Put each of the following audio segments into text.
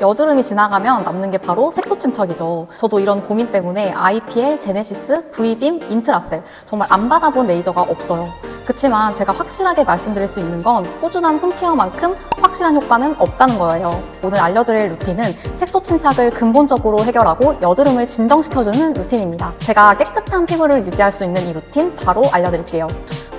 여드름이 지나가면 남는 게 바로 색소 침착이죠. 저도 이런 고민 때문에 IPL, 제네시스, V빔, 인트라셀 정말 안 받아본 레이저가 없어요. 그치만 제가 확실하게 말씀드릴 수 있는 건 꾸준한 홈케어만큼 확실한 효과는 없다는 거예요. 오늘 알려드릴 루틴은 색소 침착을 근본적으로 해결하고 여드름을 진정시켜주는 루틴입니다. 제가 깨끗한 피부를 유지할 수 있는 이 루틴 바로 알려드릴게요.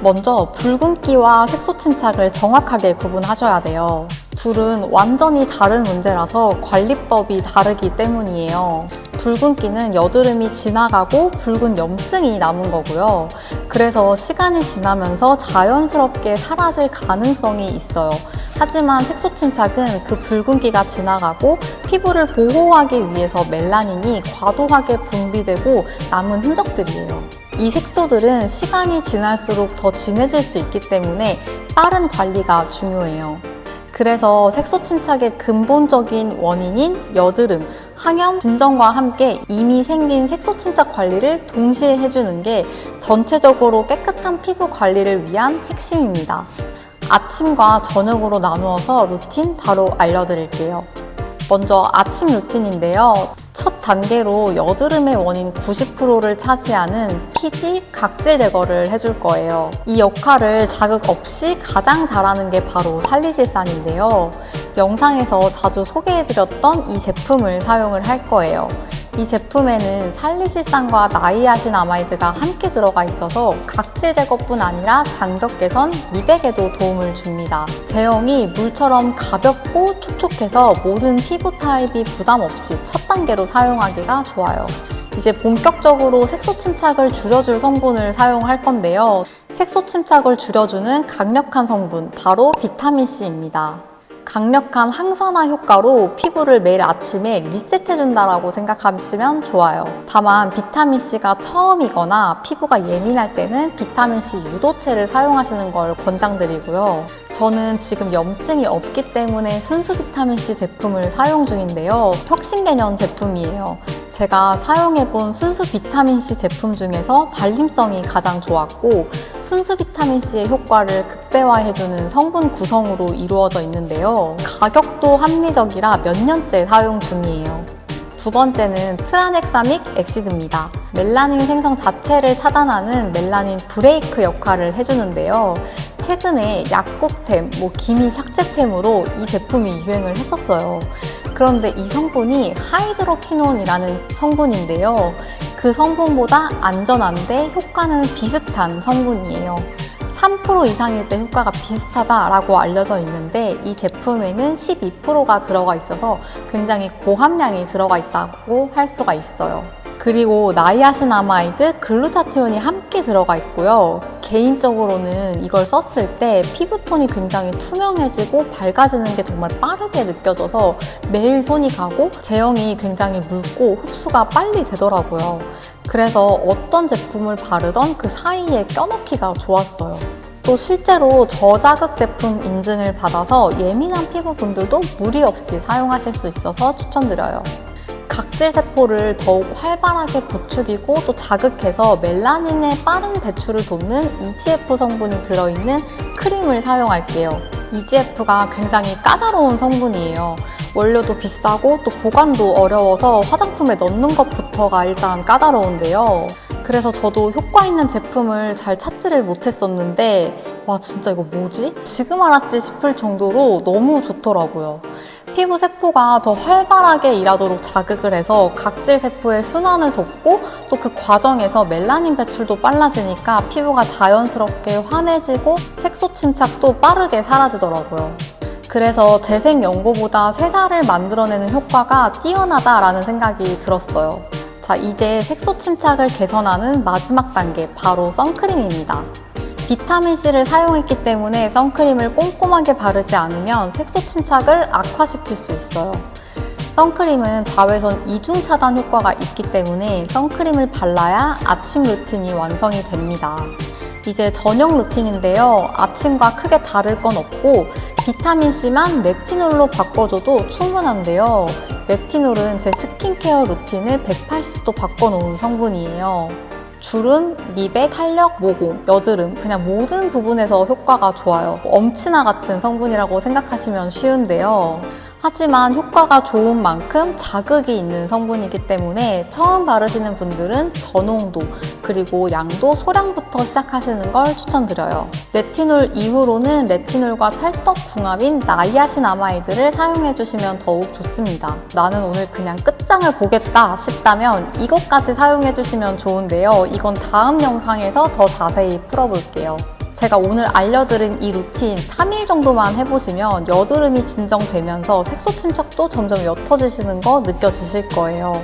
먼저 붉은기와 색소 침착을 정확하게 구분하셔야 돼요. 둘은 완전히 다른 문제라서 관리법이 다르기 때문이에요. 붉은기는 여드름이 지나가고 붉은 염증이 남은 거고요. 그래서 시간이 지나면서 자연스럽게 사라질 가능성이 있어요. 하지만 색소 침착은 그 붉은기가 지나가고 피부를 보호하기 위해서 멜라닌이 과도하게 분비되고 남은 흔적들이에요. 이 색소들은 시간이 지날수록 더 진해질 수 있기 때문에 빠른 관리가 중요해요. 그래서 색소 침착의 근본적인 원인인 여드름, 항염 진정과 함께 이미 생긴 색소 침착 관리를 동시에 해주는 게 전체적으로 깨끗한 피부 관리를 위한 핵심입니다. 아침과 저녁으로 나누어서 루틴 바로 알려드릴게요. 먼저 아침 루틴인데요. 첫 단계로 여드름의 원인 90%를 차지하는 피지, 각질 제거를 해줄 거예요. 이 역할을 자극 없이 가장 잘하는 게 바로 살리실산인데요. 영상에서 자주 소개해드렸던 이 제품을 사용을 할 거예요. 이 제품에는 살리실산과 나이아신 아마이드가 함께 들어가 있어서 각질 제거뿐 아니라 장벽 개선, 미백에도 도움을 줍니다. 제형이 물처럼 가볍고 촉촉해서 모든 피부 타입이 부담 없이 첫 단계로 사용하기가 좋아요. 이제 본격적으로 색소 침착을 줄여줄 성분을 사용할 건데요. 색소 침착을 줄여주는 강력한 성분, 바로 비타민C입니다. 강력한 항산화 효과로 피부를 매일 아침에 리셋해준다라고 생각하시면 좋아요. 다만 비타민C가 처음이거나 피부가 예민할 때는 비타민C 유도체를 사용하시는 걸 권장드리고요. 저는 지금 염증이 없기 때문에 순수 비타민C 제품을 사용 중인데요. 혁신 개념 제품이에요. 제가 사용해본 순수 비타민C 제품 중에서 발림성이 가장 좋았고 순수 비타민C의 효과를 극대화해주는 성분 구성으로 이루어져 있는데요. 가격도 합리적이라 몇 년째 사용 중이에요. 두 번째는 트라넥사믹 엑시드입니다. 멜라닌 생성 자체를 차단하는 멜라닌 브레이크 역할을 해주는데요. 최근에 약국템, 뭐 기미 삭제템으로 이 제품이 유행을 했었어요. 그런데 이 성분이 하이드로키논이라는 성분인데요. 그 성분보다 안전한데 효과는 비슷한 성분이에요. 3% 이상일 때 효과가 비슷하다라고 알려져 있는데 이 제품에는 12%가 들어가 있어서 굉장히 고함량이 들어가 있다고 할 수가 있어요. 그리고 나이아신아마이드, 글루타티온이 함께 들어가 있고요. 개인적으로는 이걸 썼을 때 피부톤이 굉장히 투명해지고 밝아지는 게 정말 빠르게 느껴져서 매일 손이 가고 제형이 굉장히 묽고 흡수가 빨리 되더라고요. 그래서 어떤 제품을 바르던 그 사이에 껴넣기가 좋았어요. 또 실제로 저자극 제품 인증을 받아서 예민한 피부분들도 무리 없이 사용하실 수 있어서 추천드려요. 각질 세포를 더욱 활발하게 부추기고 또 자극해서 멜라닌의 빠른 배출을 돕는 EGF 성분이 들어있는 크림을 사용할게요. EGF가 굉장히 까다로운 성분이에요. 원료도 비싸고 또 보관도 어려워서 화장품에 넣는 것부터가 일단 까다로운데요. 그래서 저도 효과 있는 제품을 잘 찾지를 못했었는데 와 진짜 이거 뭐지? 지금 알았지 싶을 정도로 너무 좋더라고요. 피부 세포가 더 활발하게 일하도록 자극을 해서 각질 세포의 순환을 돕고 또 그 과정에서 멜라닌 배출도 빨라지니까 피부가 자연스럽게 환해지고 색소 침착도 빠르게 사라지더라고요. 그래서 재생 연고보다 새살을 만들어내는 효과가 뛰어나다라는 생각이 들었어요. 자, 이제 색소 침착을 개선하는 마지막 단계, 바로 선크림입니다. 비타민C를 사용했기 때문에 선크림을 꼼꼼하게 바르지 않으면 색소 침착을 악화시킬 수 있어요. 선크림은 자외선 이중 차단 효과가 있기 때문에 선크림을 발라야 아침 루틴이 완성이 됩니다. 이제 저녁 루틴인데요. 아침과 크게 다를 건 없고 비타민C만 레티놀로 바꿔줘도 충분한데요. 레티놀은 제 스킨케어 루틴을 180도 바꿔놓은 성분이에요. 주름, 미백, 탄력, 모공, 여드름 그냥 모든 부분에서 효과가 좋아요. 엄친아 같은 성분이라고 생각하시면 쉬운데요. 하지만 효과가 좋은 만큼 자극이 있는 성분이기 때문에 처음 바르시는 분들은 저농도 그리고 양도 소량부터 시작하시는 걸 추천드려요. 레티놀 이후로는 레티놀과 찰떡 궁합인 나이아신 아마이드를 사용해 주시면 더욱 좋습니다. 나는 오늘 그냥 끝장을 보겠다 싶다면 이것까지 사용해 주시면 좋은데요. 이건 다음 영상에서 더 자세히 풀어볼게요. 제가 오늘 알려드린 이 루틴 3일 정도만 해보시면 여드름이 진정되면서 색소 침착도 점점 옅어지시는 거 느껴지실 거예요.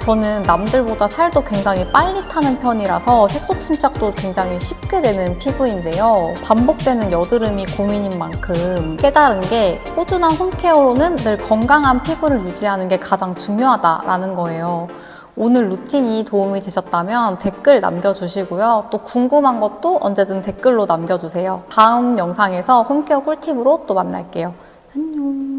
저는 남들보다 살도 굉장히 빨리 타는 편이라서 색소 침착도 굉장히 쉽게 되는 피부인데요. 반복되는 여드름이 고민인 만큼 깨달은 게 꾸준한 홈케어로는 늘 건강한 피부를 유지하는 게 가장 중요하다라는 거예요. 오늘 루틴이 도움이 되셨다면 댓글 남겨주시고요. 또 궁금한 것도 언제든 댓글로 남겨주세요. 다음 영상에서 홈케어 꿀팁으로 또 만날게요. 안녕.